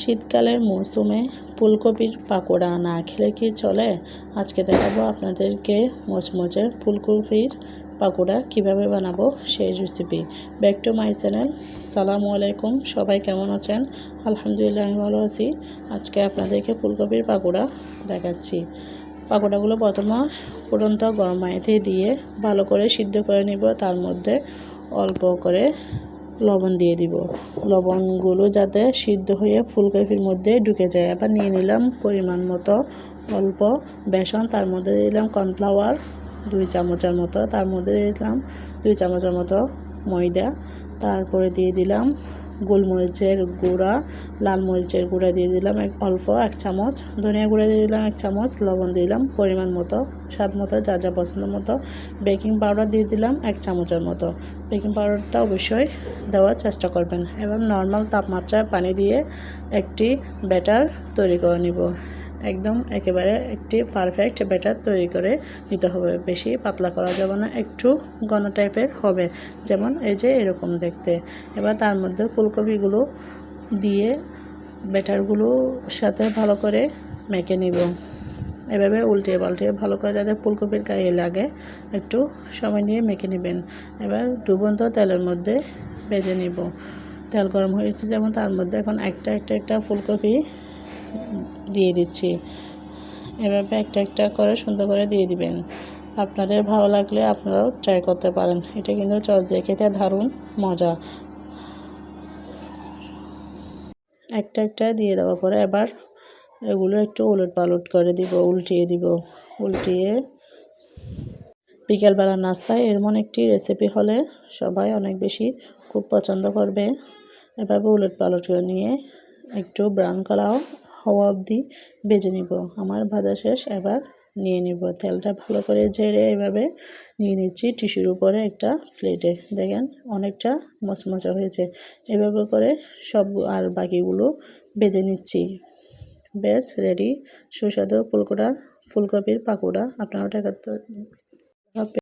শীতকালের মৌসুমে ফুলকপির পাকোড়া না খেলে কি চলে? আজকে দেখাবো আপনাদেরকে মচমচে ফুলকপির পাকোড়া কীভাবে বানাবো সেই recipe back to my channel সালামু আলাইকুম। সবাই কেমন আছেন? আলহামদুলিল্লাহ, আমি ভালো আছি। আজকে আপনাদেরকে ফুলকপির পাকোড়া দেখাচ্ছি। পাকোড়াগুলো প্রথমে ফুটন্ত গরম পানিতে দিয়ে ভালো করে সিদ্ধ করে নিব। তার মধ্যে অল্প করে লবণ দিয়ে দিব। লবণগুলো যাতে সিদ্ধ হয়ে ফুলকপির মধ্যে ঢুকে যায়। এবার নিয়ে নিলাম পরিমাণ মতো অল্প বেসন। তার মধ্যে দিলাম কর্নফ্লাওয়ার দুই চামচের মতো। তার মধ্যে দিলাম দুই চামচের মতো ময়দা। তারপরে দিয়ে দিলাম গোলমরিচের গুঁড়া, লাল মরিচের গুঁড়া দিয়ে দিলাম এক অল্প এক চামচ, ধনিয়া গুঁড়া দিয়ে দিলাম এক চামচ, লবণ দিলাম পরিমাণ মতো, স্বাদ মতো, যা যা পছন্দ মতো। বেকিং পাউডার দিয়ে দিলাম এক চামচের মতো। বেকিং পাউডারটা অবশ্যই দেওয়ার চেষ্টা করবেন। এবং নর্মাল তাপমাত্রায় পানি দিয়ে একটি ব্যাটার তৈরি করে নিব। একদম একেবারে একটি পারফেক্ট ব্যাটার তৈরি করে নিতে হবে। বেশি পাতলা করা যাবে না, একটু ঘন টাইপের হবে। যেমন এই যে এরকম দেখতে। এবার তার মধ্যে ফুলকপিগুলো দিয়ে ব্যাটারগুলো সাথে ভালো করে মেখে নিব। এভাবে উল্টিয়ে পাল্টিয়ে ভালো করে যাতে ফুলকপির গায়ে লাগে, একটু সময় নিয়ে মেখে নেবেন। এবার ডুবন্ত তেলের মধ্যে ভেজে নিব। তেল গরম হয়েছে যেমন তার মধ্যে এখন একটা একটা একটা ফুলকপি দিয়ে দিচ্ছি। এভাবে একটা একটা করে সুন্দর করে দিয়ে দিবেন। আপনাদের ভালো লাগলে আপনারাও ট্রাই করতে পারেন। এটা কিন্তু চল দিয়ে খেতে দারুণ মজা। একটা একটা দিয়ে দেওয়ার পরে এবার এগুলো একটু উলট পালট করে দিব, উল্টিয়ে দিব। উল্টিয়ে বিকেলবেলা নাস্তায় এমন একটি রেসিপি হলে সবাই অনেক বেশি খুব পছন্দ করবে। এভাবে উলট পালট করে নিয়ে একটু ব্রাউন কালার হওয়া অবধি ভেজে নিব। আমার ভাজা শেষ, এবার নিয়ে নিব। তেলটা ভালো করে ঝেড়ে এভাবে নিয়ে নিচ্ছি টিস্যুর উপরে একটা প্লেটে। দেখেন, অনেকটা মচমচা হয়েছে। এভাবে করে সব আর বাকিগুলো ভেজে নিচ্ছি। বেশ রেডি সুস্বাদু ফুলকোড়া ফুলকপির পাকোড়া। আপনারা